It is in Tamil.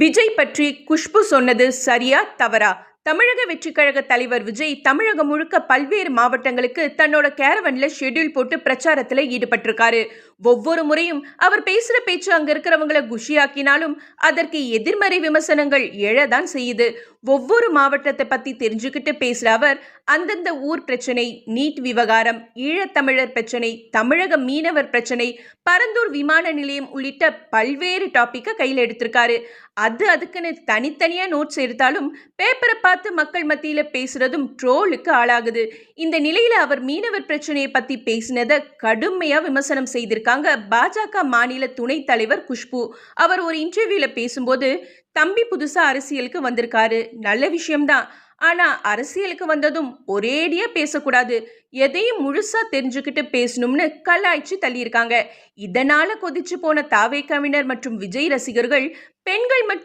விஜய் பற்றி குஷ்பு சொன்னது சரியா தவறா? தமிழக வெற்றிக்கழக தலைவர் விஜய் தமிழகம் முழுக்க பல்வேறு மாவட்டங்களுக்கு தன்னோட கேரவன்ல ஷெட்யூல் போட்டு பிரச்சாரத்தில் ஈடுபட்டிருக்காரு. ஒவ்வொரு முறையும் அவர் பேசுகிற பேச்சு அங்கே இருக்கிறவங்கள குஷியாக்கினாலும் அதற்கு எதிர்மறை விமர்சனங்கள் எழதான் செய்யுது. ஒவ்வொரு மாவட்டத்தை பற்றி தெரிஞ்சுக்கிட்டு பேசுகிற அவர் அந்தந்த ஊர் பிரச்சனை நீட் விவகாரம் ஈழத்தமிழர் பிரச்சனை தமிழக மீனவர் பிரச்சனை பரந்தூர் விமான நிலையம் உள்ளிட்ட பல்வேறு டாப்பிக்கை கையில் எடுத்திருக்காரு. அது அதுக்குன்னு தனித்தனியாக நோட்ஸ் எடுத்தாலும் பேப்பரை பார்த்து மக்கள் மத்தியில் பேசுகிறதும் ட்ரோலுக்கு ஆளாகுது. இந்த நிலையில் அவர் மீனவர் பிரச்சனையை பற்றி பேசினதை கடுமையாக விமர்சனம் செய்திருக்காங்க பாஜக மாநில துணைத் தலைவர் குஷ்பு. அவர் ஒரு இன்டர்வியூல பேசும்போது தம்பி புதுசா அரசியலுக்கு வந்திருக்காரு. நல்ல விஷயம்தான். ஆனா அரசியலுக்கு வந்ததும் ஒரேடியா பேசக்கூடாது. எதையும் முழுசா தெரிஞ்சுக்கிட்டு பேசணும்னு கலாய்ச்சி தள்ளியிருக்காங்க. இதனால கொதிச்சு போன தாவே கவிஞர் மற்றும் விஜய் ரசிகர்கள் பெண்கள் மற்றும்